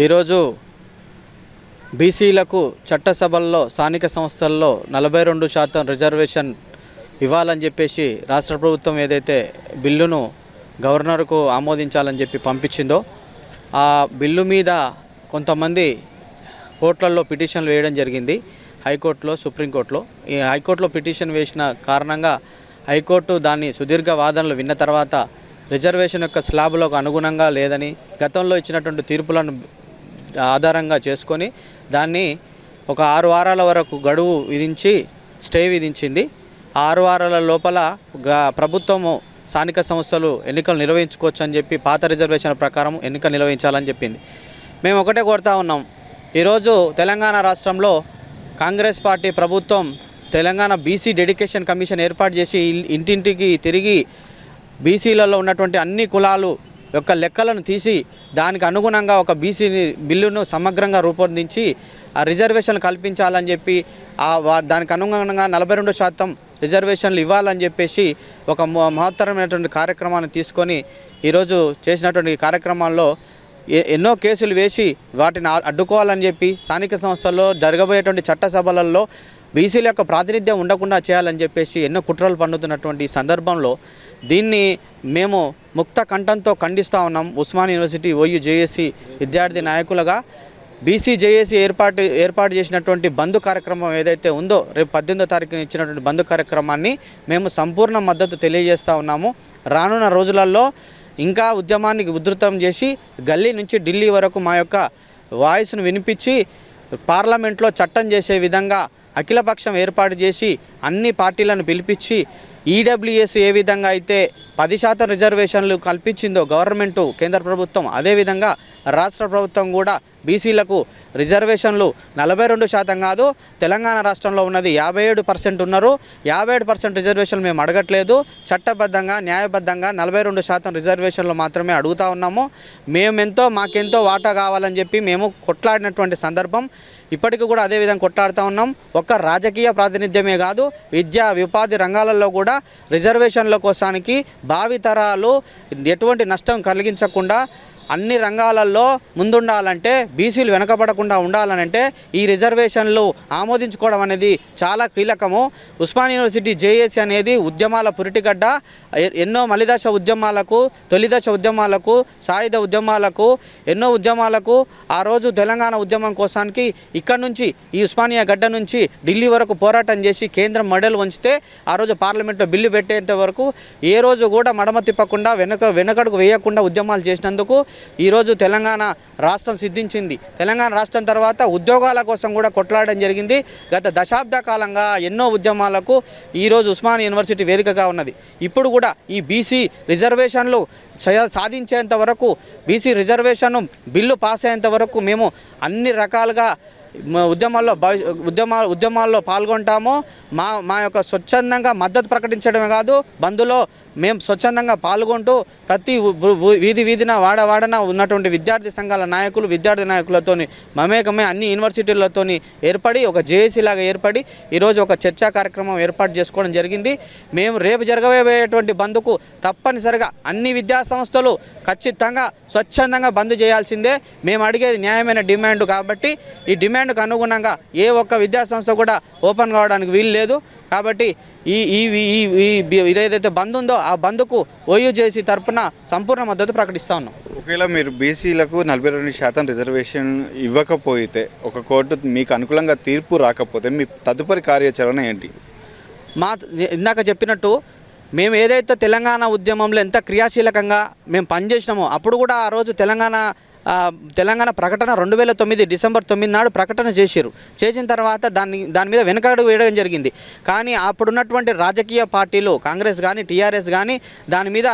ఈరోజు బీసీలకు చట్టసభల్లో స్థానిక సంస్థల్లో నలభై రెండు శాతం రిజర్వేషన్ ఇవ్వాలని చెప్పేసి రాష్ట్ర ప్రభుత్వం ఏదైతే బిల్లును గవర్నర్కు ఆమోదించాలని చెప్పి పంపించిందో ఆ బిల్లు మీద కొంతమంది కోర్టులలో పిటిషన్లు వేయడం జరిగింది. హైకోర్టులో సుప్రీంకోర్టులో. ఈ హైకోర్టులో పిటిషన్ వేసిన కారణంగా హైకోర్టు దాన్ని సుదీర్ఘ వాదనలు విన్న తర్వాత రిజర్వేషన్ యొక్క స్లాబులకు అనుగుణంగా లేదని గతంలో ఇచ్చినటువంటి తీర్పులను ఆధారంగా చేసుకొని దాన్ని ఒక ఆరు వారాల వరకు గడువు విధించి స్టే విధించింది. ఆరు వారాల లోపల గ- ప్రభుత్వము స్థానిక సంస్థలు ఎన్నికలు నిర్వహించుకోవచ్చు అని చెప్పి పాత రిజర్వేషన్ ప్రకారం ఎన్నికలు నిర్వహించాలని చెప్పింది. మేము ఒకటే కోరుతా ఉన్నాం. ఈరోజు తెలంగాణ రాష్ట్రంలో కాంగ్రెస్ పార్టీ ప్రభుత్వం తెలంగాణ బీసీ డెడికేషన్ కమిషన్ ఏర్పాటు చేసి ఇంటింటికి తిరిగి బీసీలలో ఉన్నటువంటి అన్ని కులాలు యొక్క లెక్కలను తీసి దానికి అనుగుణంగా ఒక బీసీ బిల్లును సమగ్రంగా రూపొందించి ఆ రిజర్వేషన్లు కల్పించాలని చెప్పి ఆ వా- దానికి అనుగుణంగా నలభై రెండు శాతం రిజర్వేషన్లు ఇవ్వాలని చెప్పేసి ఒక మహత్తరమైనటువంటి కార్యక్రమాన్ని తీసుకొని ఈరోజు చేసినటువంటి కార్యక్రమాల్లో ఎన్నో కేసులు వేసి వాటిని అడ్డుకోవాలని చెప్పి స్థానిక సంస్థల్లో జరగబోయేటువంటి చట్టసభలలో బీసీల యొక్క ప్రాతినిధ్యం ఉండకుండా చేయాలని చెప్పేసి ఎన్నో కుట్రలు పన్నుతున్నటువంటి సందర్భంలో దీన్ని మేము ముక్త కంఠంతో ఖండిస్తూ ఉన్నాం. ఉస్మాన్ యూనివర్సిటీ ఓయూ జేఏసీ విద్యార్థి నాయకులుగా. బీసీ జేఏసీ ఏర్పాటు ఏర్పాటు చేసినటువంటి బంధు కార్యక్రమం ఏదైతే ఉందో రేపు పద్దెనిమిదో తారీఖున ఇచ్చినటువంటి బంధు కార్యక్రమాన్ని మేము సంపూర్ణ మద్దతు తెలియజేస్తూ ఉన్నాము. రానున్న రోజులలో ఇంకా ఉద్యమానికి ఉధృతం చేసి గల్లీ నుంచి ఢిల్లీ వరకు మా యొక్క వాయిస్ను వినిపించి పార్లమెంట్లో చట్టం చేసే విధంగా అఖిలపక్షం ఏర్పాటు చేసి అన్ని పార్టీలను పిలిపించి ఈడబ్ల్యూఎస్ ఏ విధంగా అయితే పది శాతం రిజర్వేషన్లు కల్పించిందో గవర్నమెంటు కేంద్ర ప్రభుత్వం అదేవిధంగా రాష్ట్ర ప్రభుత్వం కూడా బీసీలకు రిజర్వేషన్లు నలభై రెండు శాతం కాదు తెలంగాణ రాష్ట్రంలో ఉన్నది యాభై ఏడు పర్సెంట్ ఉన్నారు. యాభై ఏడు పర్సెంట్ రిజర్వేషన్లు మేము అడగట్లేదు. చట్టబద్ధంగా న్యాయబద్ధంగా నలభై రెండు శాతం రిజర్వేషన్లు మాత్రమే అడుగుతా ఉన్నాము. మేమెంతో మాకెంతో వాటా కావాలని చెప్పి మేము కొట్లాడినటువంటి సందర్భం ఇప్పటికీ కూడా అదే విధంగా కొట్లాడుతూ ఉన్నాం. ఒక్క రాజకీయ ప్రాతినిధ్యమే కాదు విద్యా ఉపాధి రంగాలలో కూడా రిజర్వేషన్ల కోసానికి భావితరాలు ఎటువంటి నష్టం కలిగించకుండా అన్ని రంగాలలో ముందుండాలంటే బీసీలు వెనకబడకుండా ఉండాలనంటే ఈ రిజర్వేషన్లు ఆమోదించుకోవడం అనేది చాలా కీలకము. ఉస్మాన్ యూనివర్సిటీ జేఏసీ అనేది ఉద్యమాల పురిటిగడ్డ. ఎన్నో మలిదశ ఉద్యమాలకు తొలిదశ ఉద్యమాలకు సాయుధ ఉద్యమాలకు ఎన్నో ఉద్యమాలకు ఆ రోజు తెలంగాణ ఉద్యమం కోసానికి ఇక్కడ నుంచి ఈ ఉస్మానియా గడ్డ నుంచి ఢిల్లీ వరకు పోరాటం చేసి కేంద్రం మెడల్ వంచితే ఆ రోజు పార్లమెంట్లో బిల్లు పెట్టేంత వరకు ఏ రోజు కూడా మడమ తిప్పకుండా వెనక వెనకడుగు వేయకుండా ఉద్యమాలు చేసినందుకు ఈరోజు తెలంగాణ రాష్ట్రం సిద్ధించింది. తెలంగాణ రాష్ట్రం తర్వాత ఉద్యోగాల కోసం కూడా కొట్లాడడం జరిగింది. గత దశాబ్ద కాలంగా ఎన్నో ఉద్యమాలకు ఈరోజు ఉస్మాన్ యూనివర్సిటీ వేదికగా ఉన్నది. ఇప్పుడు కూడా ఈ బీసీ రిజర్వేషన్లు సాధించేంత వరకు బీసీ రిజర్వేషన్ బిల్లు పాస్ అయ్యేంత వరకు మేము అన్ని రకాలుగా ఉద్యమాల్లో భవి ఉద్యమా ఉద్యమాల్లో పాల్గొంటాము. మా మా యొక్క స్వచ్ఛందంగా మద్దతు ప్రకటించడమే కాదు బంధులో మేము స్వచ్ఛందంగా పాల్గొంటూ ప్రతి వీధి వీధిన వాడవాడన ఉన్నటువంటి విద్యార్థి సంఘాల నాయకులు విద్యార్థి నాయకులతోని మమేకమే అన్ని యూనివర్సిటీలతోని ఏర్పడి ఒక జేఏసీ లాగా ఏర్పడి ఈరోజు ఒక చర్చా కార్యక్రమం ఏర్పాటు చేసుకోవడం జరిగింది. మేము రేపు జరగబోయేటువంటి బంద్కు తప్పనిసరిగా అన్ని విద్యా సంస్థలు ఖచ్చితంగా స్వచ్ఛందంగా బంద్ చేయాల్సిందే. మేము అడిగేది న్యాయమైన డిమాండ్ కాబట్టి ఈ డిమాండ్కు అనుగుణంగా ఏ ఒక్క విద్యా సంస్థ కూడా ఓపెన్ కావడానికి వీలు లేదు. కాబట్టి ఈ ఈ ఏదైతే బంద్ ఉందో ఆ బంద్కు ఓయూ చేసి తరపున సంపూర్ణ మద్దతు ప్రకటిస్తా ఉన్నాం. ఒకవేళ మీరు బీసీలకు నలభై రెండు శాతం రిజర్వేషన్ ఇవ్వకపోతే ఒక కోర్టు మీకు అనుకూలంగా తీర్పు రాకపోతే మీ తదుపరి కార్యాచరణ ఏంటి? మా ఇందాక చెప్పినట్టు మేము ఏదైతే తెలంగాణ ఉద్యమంలో ఎంత క్రియాశీలకంగా మేము పనిచేసినామో అప్పుడు కూడా ఆ రోజు తెలంగాణ తెలంగాణ ప్రకటన రెండు వేల తొమ్మిది డిసెంబర్ తొమ్మిది నాడు ప్రకటన చేశారు చేసిన తర్వాత దాన్ని దాని మీద వెనకడుగు వేయడం జరిగింది. కానీ అప్పుడున్నటువంటి రాజకీయ పార్టీలు కాంగ్రెస్ కానీ టీఆర్ఎస్ కానీ దాని మీద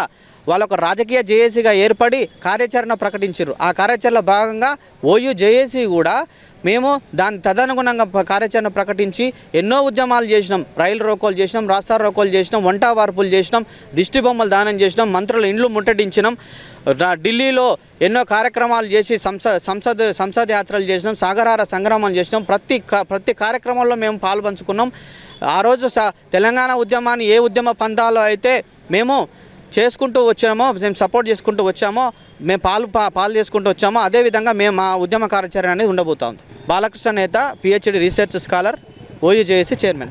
వాళ్ళ ఒక రాజకీయ జేఏసీగా ఏర్పడి కార్యాచరణ ప్రకటించారు ఆ కార్యాచరణ భాగంగా ఓయూ జేఏసీ కూడా మేము దాని తదనుగుణంగా కార్యాచరణ ప్రకటించి ఎన్నో ఉద్యమాలు చేసినాం. రైలు రోకోలు చేసినాం రాస్తా రోకోలు చేసినాం వంట వార్పులు చేసినాం దిష్టి బొమ్మలు దానం చేసినాం మంత్రుల ఇండ్లు ముట్టడించినాం ఢిల్లీలో ఎన్నో కార్యక్రమాలు చేసి సంస సంసద్ సంసద్ యాత్రలు చేసినాం సాగరార సంగ్రామాలు చేసినాం. ప్రతి క- ప్రతి కార్యక్రమంలో మేము పాల్పంచుకున్నాం. ఆ రోజు స తెలంగాణ ఉద్యమాన్ని ఏ ఉద్యమ పంథాలో అయితే మేము చేసుకుంటూ వచ్చామో మేము సపోర్ట్ చేసుకుంటూ వచ్చామో మేము పాలు పా- పాలు చేసుకుంటూ వచ్చామో అదేవిధంగా మేము మా ఉద్యమ కార్యాచరణ అనేది ఉండబోతోంది. బాలకృష్ణ నేత PhD research scholar OUJAC chairman